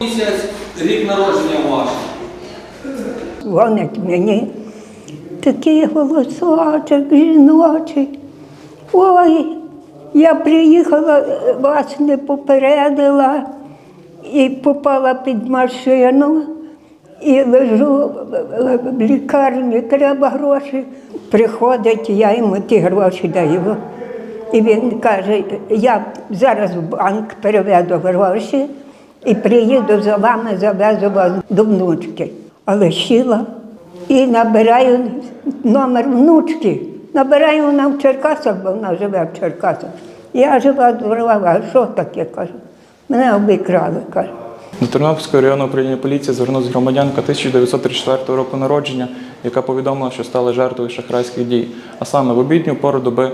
Місяць, рік народження ваш. Дзвонить мені. Такий голосочок жіночий. Ой, я приїхала, вас не попередила і попала під машину. І лежу в лікарні, треба гроші. Приходить, я йому ті гроші даю. І він каже, я зараз в банк переведу гроші і приїду за вами, завезу вас до внучки. Але сіла і набираю номер внучки. Набираю вона в Черкасах, бо вона живе в Черкасах. Я жива здорова, а що таке кажу? Мене обікрали, каже. До Тернопільського районного управління поліції звернулася громадянка 1934 року народження, яка повідомила, що стала жертвою шахрайських дій. А саме в обідню пору доби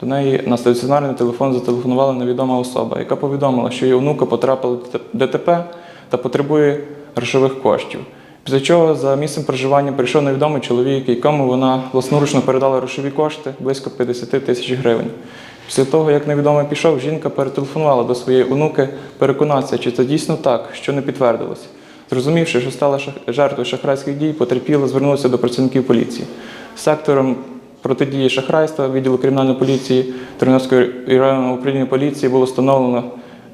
до неї на стаціонарний телефон зателефонувала невідома особа, яка повідомила, що її онука потрапила в ДТП та потребує грошових коштів. Після чого за місцем проживання прийшов невідомий чоловік, якому вона власноручно передала грошові кошти близько 50 тисяч гривень. Після того, як невідомий пішов, жінка перетелефонувала до своєї онуки переконатися, чи це дійсно так, що не підтвердилося. Зрозумівши, що стала жертвою шахрайських дій, потерпіла звернулася до працівників поліції. Сектором протидії шахрайства відділу кримінальної поліції Тернопільського районного управління поліції було встановлено,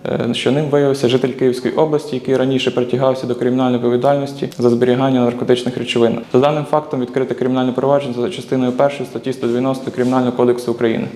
е, що ним виявився житель Київської області, який раніше притягався до кримінальної відповідальності за зберігання наркотичних речовин. За даним фактом відкрите кримінальне провадження за частиною 1 статті 190 Кримінального кодексу України.